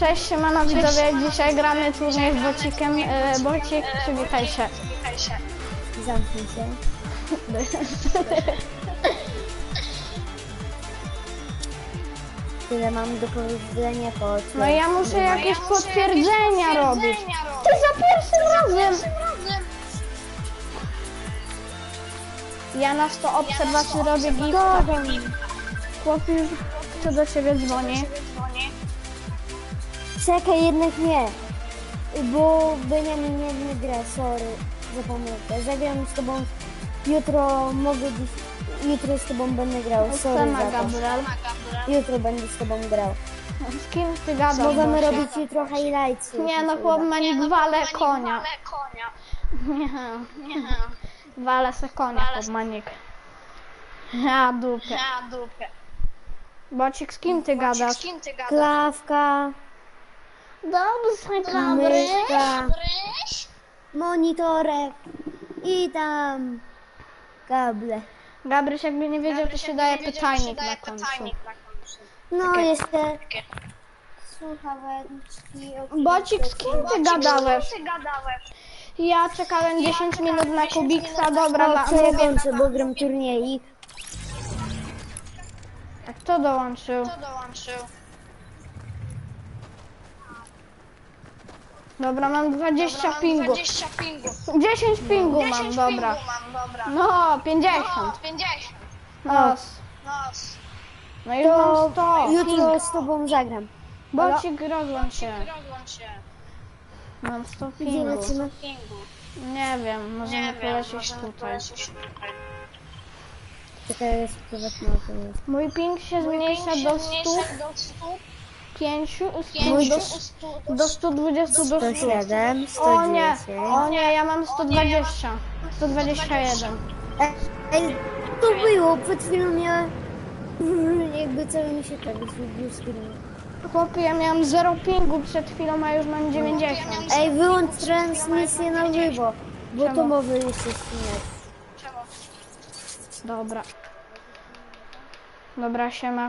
Cześć, siemano widzowie, dzisiaj gramy turniej z Bocikiem. E, Bocik, przywitaj się. Zamknij się. Tyle mam do powiedzenia po No i ja muszę jakieś potwierdzenia robić. Ty za pierwszym razem! Ja na 100 obserwacji robię gifta. Chłop już chce do ciebie dzwoni. Czekaj, jednak nie. Bo Beniamin nie, nie gra, sorry. Zapomniałem. Zagram z tobą jutro, mogę dziś... Jutro z tobą będę grał, sorry Siema za to. Gabriel. Jutro będę z tobą grał. Z kim ty gadasz? Możemy Bociek? robić jutro highlights. Nie no, chłop ma nie wale konia. Nie, wale se konia, chłop manik. Ja dupę. Bocik, z kim ty gadasz? Klawka, Dobrze, Gabry. myszka, monitorek i tam kable. Gabryś jakby nie wiedział, to się daje pytajnik na końcu. No jeszcze słuchaweczki. Bocik, z kim ty gadałeś? Ja czekałem 10 minut na Kubiksa, dobra, na, co ja kończę, bo gram turniejik. a kto dołączył? Dobra, mam 20 pingu. 10 pingu mam, dobra. No, 50. No, no i To mam 100. jutro z tobą zagram. Bocik, rozłącz się. Mam 100 Gdzie pingu. lecimy? Nie wiem, możemy polecieć tutaj. Czekaj, jest prywatna odpowiedź. Mój ping się zmniejsza do 105, Mój do, do do 120 do 100. 107, O nie, 110. o nie, ja mam 120. 121. Ej, to było, przed chwilą miałem... Jakby cały mi się tak zrobił screen. Chłopie, ja miałam 0 pingu przed chwilą, a już mam 90. Ej, wyłącz transmisję na żywo, bo to Czemu? może jeszcze śmiać. Dobra. Dobra, siema.